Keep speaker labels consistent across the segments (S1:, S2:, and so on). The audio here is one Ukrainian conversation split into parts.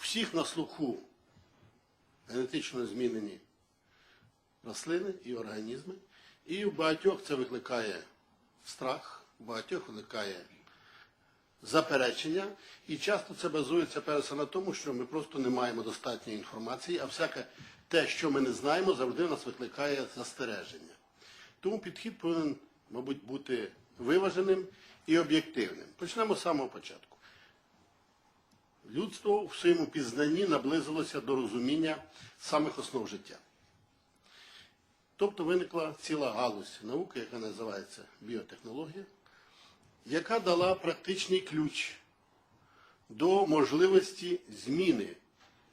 S1: всіх на слуху генетично змінені рослини і організми, і в багатьох це викликає страх, в багатьох викликає заперечення, і часто це базується перше на тому, що ми просто не маємо достатньої інформації, а всяке те, що ми не знаємо, завжди в нас викликає застереження. Тому підхід повинен, мабуть, бути виваженим і об'єктивним. Почнемо з самого початку. Людство в своєму пізнанні наблизилося до розуміння самих основ життя. Тобто виникла ціла галузь науки, яка називається біотехнологія, яка дала практичний ключ до можливості зміни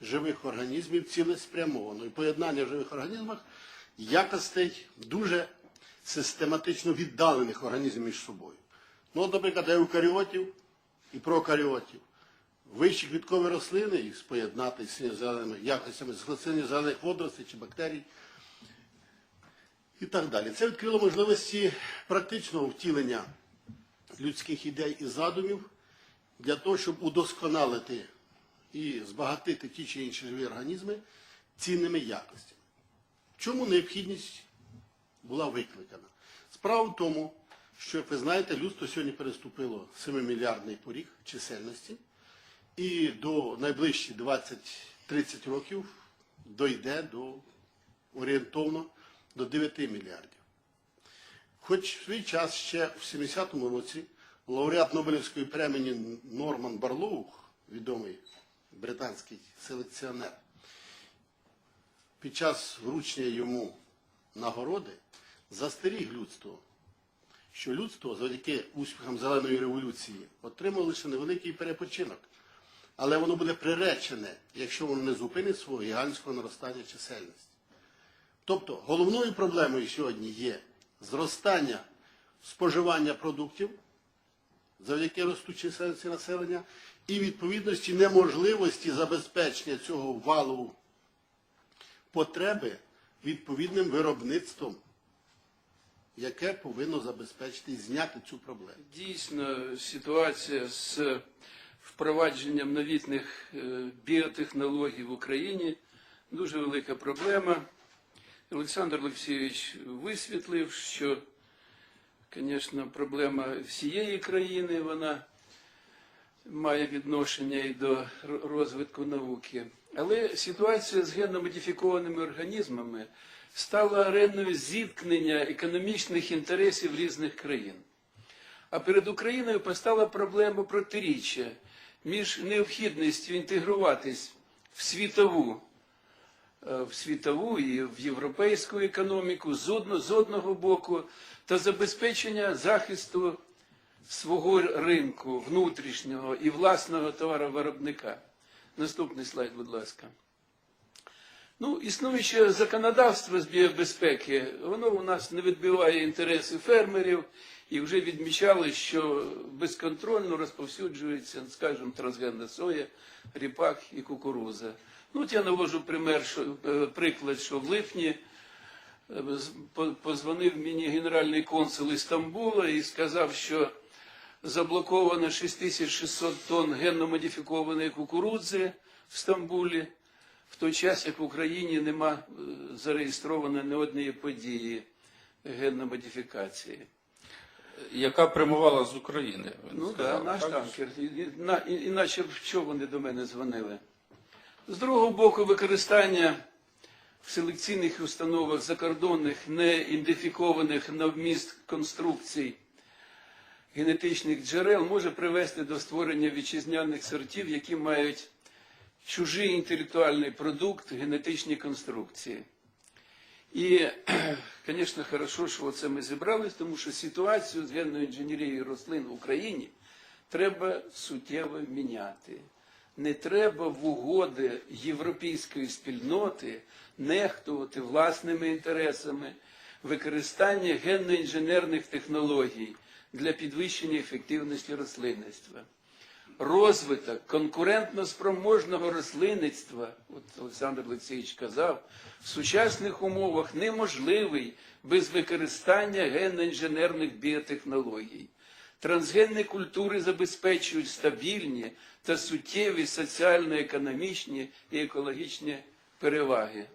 S1: живих організмів цілеспрямовано. І поєднання в живих організмах якостей дуже систематично віддалених організмів між собою. Ну, наприклад, еукаріотів і прокаріотів. Вищі квіткові рослини і споєднати з синьо-зеленими якостями з синьо-зелених водоростей чи бактерій і так далі. Це відкрило можливості практичного втілення людських ідей і задумів для того, щоб удосконалити і збагатити ті чи інші живі організми цінними якостями. Чому необхідність була викликана? Справа в тому, що, як ви знаєте, людство сьогодні переступило 7-мільярдний поріг чисельності і до найближчі 20-30 років дойде до орієнтовно до 9 мільярдів. Хоч в свій час ще в 70-му році лауреат Нобелівської премії Норман Барлоу, відомий британський селекціонер, під час вручення йому нагороди застеріг людство, що людство завдяки успіхам зеленої революції отримало лише невеликий перепочинок, але воно буде приречене, якщо воно не зупинить свого гігантського наростання чисельності. Тобто головною проблемою сьогодні є зростання споживання продуктів завдяки ростучій чисельності населення і відповідності неможливості забезпечення цього валу потреби відповідним виробництвом, яке повинно забезпечити і зняти цю проблему.
S2: Дійсно, ситуація з впровадженням новітних е, біотехнологій в Україні дуже велика проблема. Олександр Олексійович висвітлив, що, звісно, проблема всієї країни, вона має відношення і до розвитку науки. Але ситуація з генно-модифікованими організмами стала ареною зіткнення економічних інтересів різних країн. А перед Україною постала проблема протиріччя між необхідністю інтегруватись в світову, е, в світову і в європейську економіку з одно- з одного боку та забезпечення захисту свого ринку внутрішнього і власного товаровиробника. Наступний слайд, будь ласка. Ну, існуюче законодавство з біобезпеки, воно у нас не відбиває інтереси фермерів, і вже відмічали, що безконтрольно розповсюджується, скажімо, трансгенна соя, ріпак і кукуруза. Ну, от я навожу пример, що, е, приклад, що в липні е, позвонив мені генеральний консул із Стамбула і сказав, що заблоковано 6600 тонн генно-модифікованої кукурудзи в Стамбулі, в той час, як в Україні нема е, зареєстровано ні однієї події генно-модифікації.
S3: яка прямувала з України.
S2: Ну так,
S3: сказали,
S2: да, наш
S3: так?
S2: танкер. І- і- на- і- Іначе що вони до мене дзвонили? З другого боку, використання в селекційних установах закордонних неідентифікованих на вміст конструкцій генетичних джерел може привести до створення вітчизняних сортів, які мають чужий інтелектуальний продукт, генетичні конструкції. І, звісно, хорошо, що це ми зібрались, тому що ситуацію з генною інженерією рослин в Україні треба суттєво міняти. Не треба в угоди європейської спільноти нехтувати власними інтересами використання генно-інженерних технологій для підвищення ефективності рослинництва розвиток конкурентно-спроможного рослинництва, от Олександр Олексійович казав, в сучасних умовах неможливий без використання генно-інженерних біотехнологій. Трансгенні культури забезпечують стабільні та суттєві соціально-економічні і екологічні переваги.